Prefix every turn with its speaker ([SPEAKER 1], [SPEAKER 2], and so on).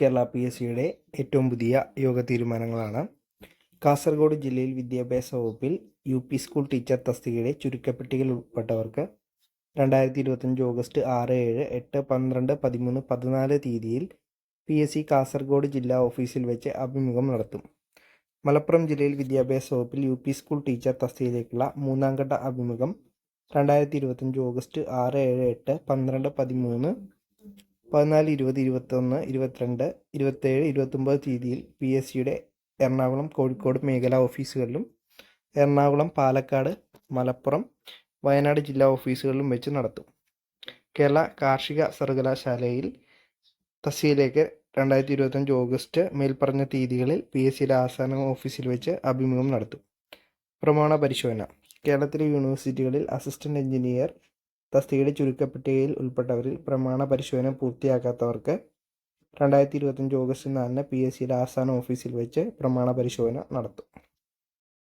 [SPEAKER 1] Kerala P S സിയുടെ ഏറ്റവും പുതിയ യോഗ തീരുമാനങ്ങളാണ്. കാസർഗോഡ് ജില്ലയിൽ വിദ്യാഭ്യാസ വകുപ്പിൽ യു പി സ്കൂൾ ടീച്ചർ തസ്തികയുടെ ചുരുക്കപ്പട്ടികയിൽ ഉൾപ്പെട്ടവർക്ക് രണ്ടായിരത്തി ഇരുപത്തഞ്ച് ഓഗസ്റ്റ് ആറ് ഏഴ് എട്ട് പന്ത്രണ്ട് പതിമൂന്ന് പതിനാല് തീയതിയിൽ പി എസ് സി കാസർഗോഡ് ജില്ലാ ഓഫീസിൽ വെച്ച് അഭിമുഖം നടത്തും. മലപ്പുറം ജില്ലയിൽ വിദ്യാഭ്യാസ വകുപ്പിൽ യു പി സ്കൂൾ ടീച്ചർ തസ്തികയിലേക്കുള്ള മൂന്നാം ഘട്ട അഭിമുഖം രണ്ടായിരത്തി ഇരുപത്തഞ്ച് ഓഗസ്റ്റ് ആറ് ഏഴ് എട്ട് പന്ത്രണ്ട് പതിമൂന്ന് പതിനാല് ഇരുപത് ഇരുപത്തൊന്ന് ഇരുപത്തിരണ്ട് ഇരുപത്തേഴ് ഇരുപത്തൊമ്പത് തീയതിയിൽ പി എസ് സിയുടെ എറണാകുളം കോഴിക്കോട് മേഖലാ ഓഫീസുകളിലും എറണാകുളം പാലക്കാട് മലപ്പുറം വയനാട് ജില്ലാ ഓഫീസുകളിലും വെച്ച് നടത്തും. കേരള കാർഷിക സർവകലാശാലയിൽ തസീലേക്ക് രണ്ടായിരത്തി ഇരുപത്തഞ്ച് ഓഗസ്റ്റ് മേൽപ്പറഞ്ഞ തീയതികളിൽ പി എസ് സിയിലെ ആസ്ഥാന ഓഫീസിൽ വെച്ച് അഭിമുഖം നടത്തും. പ്രമാണ പരിശോധന. കേരളത്തിലെ യൂണിവേഴ്സിറ്റികളിൽ അസിസ്റ്റന്റ് എഞ്ചിനീയർ തസ്തികയുടെ ചുരുക്കപ്പട്ടികയിൽ ഉൾപ്പെട്ടവരിൽ പ്രമാണ പരിശോധന പൂർത്തിയാക്കാത്തവർക്ക് രണ്ടായിരത്തി ഇരുപത്തഞ്ച് ഓഗസ്റ്റ് നാലിന് പി എസ് സിയുടെ ആസ്ഥാന ഓഫീസിൽ വെച്ച് പ്രമാണ പരിശോധന നടത്തും.